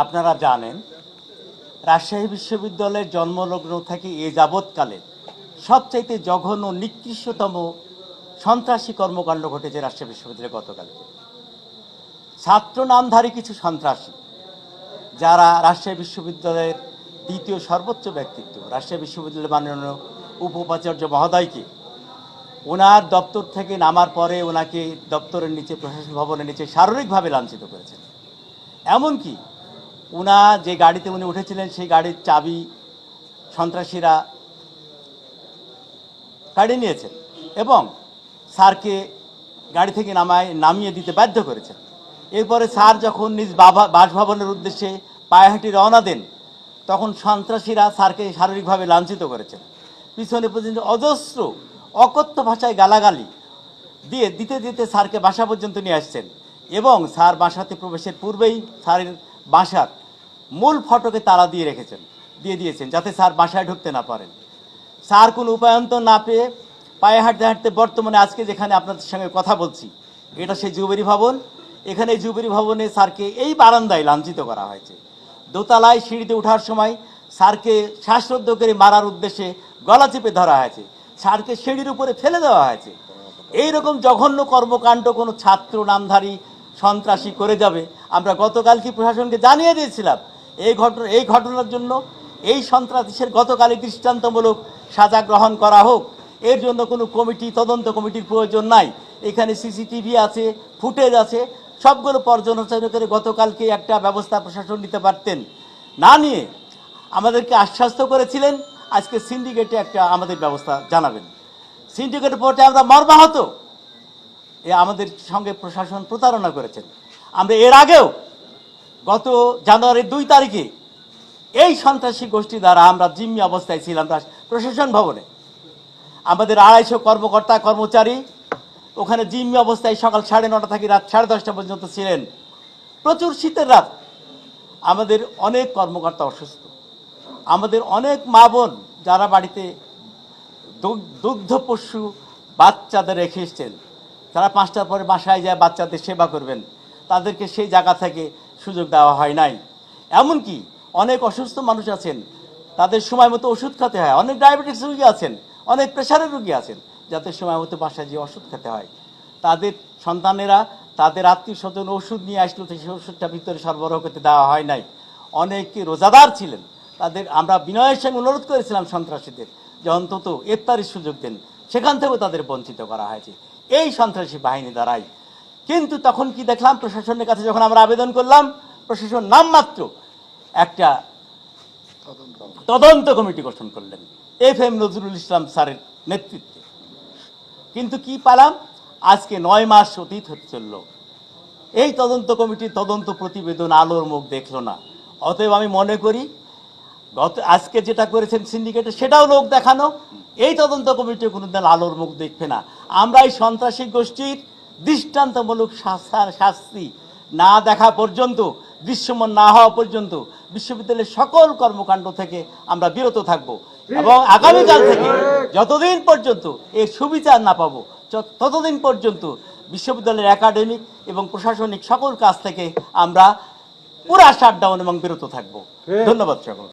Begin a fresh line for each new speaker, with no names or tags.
আপনারা জানেন, রাজশাহী বিশ্ববিদ্যালয়ের জন্মলগ্ন থেকে এ যাবৎকালে সবচাইতে জঘন্য নিকৃষ্টতম সন্ত্রাসী কর্মকাণ্ড ঘটেছে রাজশাহী বিশ্ববিদ্যালয়ে গতকালকে। ছাত্র নামধারী কিছু সন্ত্রাসী, যারা রাজশাহী বিশ্ববিদ্যালয়ের দ্বিতীয় সর্বোচ্চ ব্যক্তিত্ব, রাজশাহী বিশ্ববিদ্যালয়ের মাননীয় উপাচার্য মহোদয়কে, ওনার দপ্তর থেকে নামার পরে ওনাকে দপ্তরের নিচে, প্রশাসন ভবনের নিচে শারীরিকভাবে লাঞ্ছিত করেছেন। এমনকি উনা যে গাড়িতে উনি উঠেছিলেন, সেই গাড়ির চাবি সন্ত্রাসীরা কাড়িয়ে নিয়েছেন এবং স্যারকে গাড়ি থেকে নামায়, নামিয়ে দিতে বাধ্য করেছেন। এরপরে স্যার যখন নিজ বাবা, বাসভবনের উদ্দেশ্যে পায়েহাঁটি রওনা দেন, তখন সন্ত্রাসীরা স্যারকে শারীরিকভাবে লাঞ্ছিত করেছেন। পিছনে পর্যন্ত অজস্র, অকথ্য ভাষায় গালাগালি দিয়ে দিতে দিতে স্যারকে বাসা পর্যন্ত নিয়ে আসছেন এবং স্যার বাসাতে প্রবেশের পূর্বেই স্যারের বাসার মূল ফটকে তালা দিয়ে রেখেছেন, দিয়ে দিয়েছেন, যাতে স্যার বাসায় ঢুকতে না পারেন। স্যার কোনো উপায়ন্ত না পেয়ে পায়ে হাঁটতে হাঁটতে বর্তমানে আজকে যেখানে আপনাদের সঙ্গে কথা বলছি, এটা সেই জুবেরি ভবন। এখানে জুবেরি ভবনে স্যারকে এই বারান্দায় লাঞ্ছিত করা হয়েছে। দোতলায় সিঁড়িতে ওঠার সময় স্যারকে শ্বাসরুদ্ধ করে মারার উদ্দেশ্যে গলা চেপে ধরা হয়েছে। স্যারকে সিঁড়ির উপরে ফেলে দেওয়া হয়েছে। এইরকম জঘন্য কর্মকাণ্ড কোনো ছাত্র, নামধারী, সন্ত্রাসী করে যাবে, আমরা গতকাল কি প্রশাসনকে জানিয়ে দিয়েছিলাম। এই ঘটনা এই ঘটনার জন্য এই সন্ত্রাসীর গতকালই দৃষ্টান্তমূলক সাজা গ্রহণ করা হোক। এর জন্য কোনো কমিটি, তদন্ত কমিটির প্রয়োজন নাই। এখানে সিসিটিভি আছে, ফুটেজ আছে, সবগুলো পর্যালোচনা করে গতকালকে একটা ব্যবস্থা প্রশাসন নিতে পারতেন। না নিয়ে আমাদেরকে আশ্বাস্ত করেছিলেন, আজকে সিন্ডিকেটে একটা আমাদের ব্যবস্থা জানাবেন। সিন্ডিকেটের পরে আমরা মর্মাহত। এ আমাদের সঙ্গে প্রশাসন প্রতারণা করেছেন। আমরা এর আগেও গত জানুয়ারির দুই তারিখে এই সন্ত্রাসী গোষ্ঠী দ্বারা আমরা জিম্মি অবস্থায় ছিলাম রাস- প্রশাসন ভবনে। আমাদের আড়াইশো কর্মকর্তা, কর্মচারী ওখানে জিম্মি অবস্থায় সকাল সাড়ে নটা থেকে রাত সাড়ে দশটা পর্যন্ত ছিলেন। প্রচুর শীতের রাত। আমাদের অনেক কর্মকর্তা অসুস্থ। আমাদের অনেক মা বোন যারা বাড়িতে দুগ্ধ পশু বাচ্চাদের রেখে এসছেন, তারা পাঁচটার পরে বাসায় যায়, বাচ্চাদের সেবা করবেন। তাদেরকে সেই জায়গা থেকে সুযোগ দেওয়া হয় নাই। এমনকি অনেক অসুস্থ মানুষ আছেন, তাদের সময় মতো ওষুধ খেতে হয়। অনেক ডায়াবেটিস রুগী আছেন, অনেক প্রেশারের রুগী আছেন যাদের সময় মতো বাসায় যে ওষুধ খেতে হয়। তাদের সন্তানেরা, তাদের আত্মীয় স্বজন ওষুধ নিয়ে আসলো, সেই ওষুধটা ভিতরে সরবরাহ করতে দেওয়া হয় নাই। অনেকে রোজাদার ছিলেন, তাদের আমরা বিনয়ের সঙ্গে অনুরোধ করেছিলাম সন্ত্রাসীদের যে অন্তত ইফতারির সুযোগ দেন, সেখান থেকেও তাদের বঞ্চিত করা হয়েছে। এই সন্ত্রাসী বাহিনী দ্বারাই কিন্তু তখন কি দেখলাম? প্রশাসনের কাছে যখন আমরা আবেদন করলাম, প্রশাসন নামমাত্র একটা তদন্ত কমিটি গঠন করলেন এফ এম নজরুল ইসলাম স্যারের নেতৃত্বে। কিন্তু কি পালাম? আজকে নয় মাস অতীত হতে চলল। এই তদন্ত কমিটির তদন্ত প্রতিবেদন আলোর মুখ দেখল না। অতএব আমি মনে করি, গত আজকে যেটা করেছেন সিন্ডিকেটে, সেটাও লোক দেখানো। এই তদন্ত কমিটি কোনোদিন আলোর মুখ দেখবে না। আমরা এই সন্ত্রাসী গোষ্ঠীর দৃষ্টান্তমূলক শাস্তি না দেখা পর্যন্ত দৃশ্যমান না হওয়া পর্যন্ত বিশ্ববিদ্যালয়ের সকল কর্মকাণ্ড থেকে আমরা বিরত থাকব। এবং আগামীকাল থেকে যতদিন পর্যন্ত এর সুবিচার না পাবো ততদিন পর্যন্ত বিশ্ববিদ্যালয়ের একাডেমিক এবং প্রশাসনিক সকল কাজ থেকে আমরা পুরা শাটডাউন এবং বিরত থাকব। ধন্যবাদ সকল